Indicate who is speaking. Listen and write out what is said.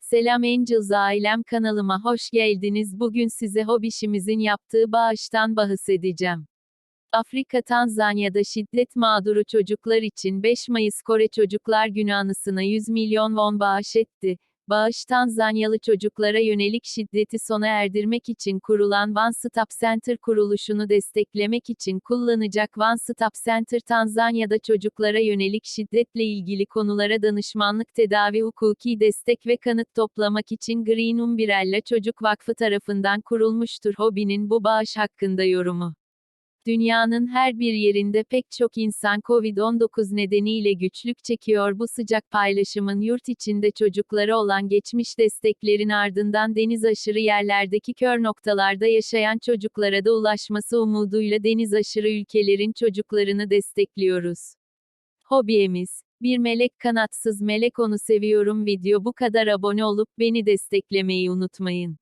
Speaker 1: Selam Angels ailem kanalıma hoş geldiniz. Bugün size hobişimizin yaptığı bağıştan bahsedeceğim. Afrika Tanzanya'da şiddet mağduru çocuklar için 5 Mayıs Kore Çocuklar Günü anısına 100 milyon won bağış etti. Bağış Tanzanyalı çocuklara yönelik şiddeti sona erdirmek için kurulan One Stop Center kuruluşunu desteklemek için kullanacak One Stop Center Tanzanya'da çocuklara yönelik şiddetle ilgili konulara danışmanlık tedavi hukuki destek ve kanıt toplamak için Green Umbrella Çocuk Vakfı tarafından kurulmuştur. Hobinin bu bağış hakkında yorumu. Dünyanın her bir yerinde pek çok insan Covid-19 nedeniyle güçlük çekiyor. Bu sıcak paylaşımın yurt içinde çocuklara olan geçmiş desteklerin ardından deniz aşırı yerlerdeki kör noktalarda yaşayan çocuklara da ulaşması umuduyla deniz aşırı ülkelerin çocuklarını destekliyoruz. Hobiyemiz bir melek kanatsız melek onu seviyorum video bu kadar abone olup beni desteklemeyi unutmayın.